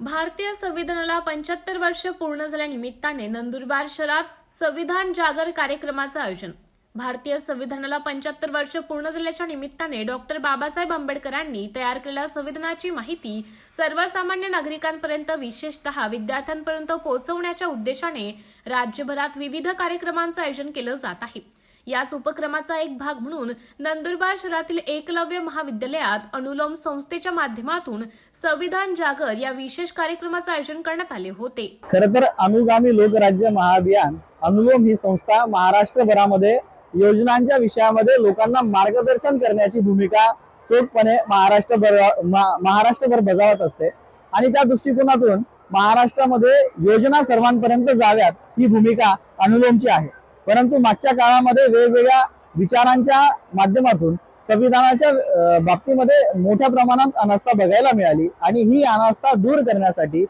भारतीय संविधानाला पंच्याहत्तर वर्ष पूर्ण झाल्यानिमित्ताने नंदुरबार शहरात संविधान जागर कार्यक्रमाचं आयोजन. भारतीय संविधानाला पंच्याहत्तर वर्ष पूर्ण झाल्याच्या निमित्ताने डॉक्टर बाबासाहेब आंबेडकरांनी तयार केलेल्या संविधानाची माहिती सर्वसामान्य नागरिकांपर्यंत विशेषतः विद्यार्थ्यांपर्यंत पोहोचवण्याच्या उद्देशाने राज्यभरात विविध कार्यक्रमांचं आयोजन केलं जात आहे. याच उपक्रमाचा एक भाग म्हणून नंदुरबार शहरातील एकलव्य महाविद्यालयात अनुलोम संस्थेच्या माध्यमातून संविधान जागर या विशेष कार्यक्रमाचं आयोजन करण्यात आले होते. खर तर अनुगामी लोकराज्य महाअभियान अनुलोम ही संस्था महाराष्ट्रभरामध्ये योजनांच्या विषयामध्ये लोकांना मार्गदर्शन करण्याची भूमिका चोखपणे महाराष्ट्रभर महाराष्ट्रभर बजावत असते. आणि त्या दृष्टिकोनातून महाराष्ट्रामध्ये योजना सर्वांपर्यंत जाव्यात ही भूमिका अनुलोमची आहे. परंतु मागच्या काळामध्ये वेगवेगळ्या विचारांच्या माध्यमातून संविधानाच्या बाबतीमध्ये मोठ्या प्रमाणात अनास्था बघायला मिळाली आणि ही अनास्था दूर करण्यासाठी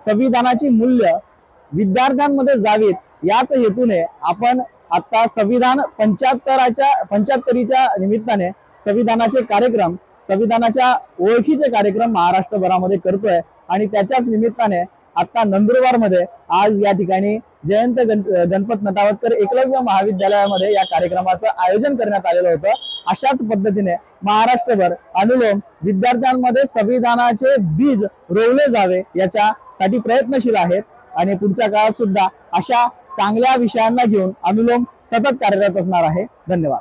संविधानाची मूल्य विद्यार्थ्यांमध्ये जावीत याच हेतूने आपण आता संविधान पंच्याहत्तराच्या पंच्याहत्तरीच्या निमित्ताने संविधानाचे कार्यक्रम संविधानाच्या ओळखीचे कार्यक्रम महाराष्ट्रभरामध्ये करतोय आणि त्याच्याच निमित्ताने आता नंदुरबारमध्ये आज या ठिकाणी जयंत गणपत नटावतकर एकलव्य महाविद्यालयामध्ये या कार्यक्रमाचं आयोजन करण्यात आलेलं होतं. अशाच पद्धतीने महाराष्ट्रभर अनुलोम विद्यार्थ्यांमध्ये संविधानाचे बीज रोवले जावे याच्यासाठी प्रयत्नशील आहेत आणि पुढच्या काळात सुद्धा अशा चांगल्या विषयांना घेऊन अनुलोम सतत कार्यरत असणार आहे. धन्यवाद.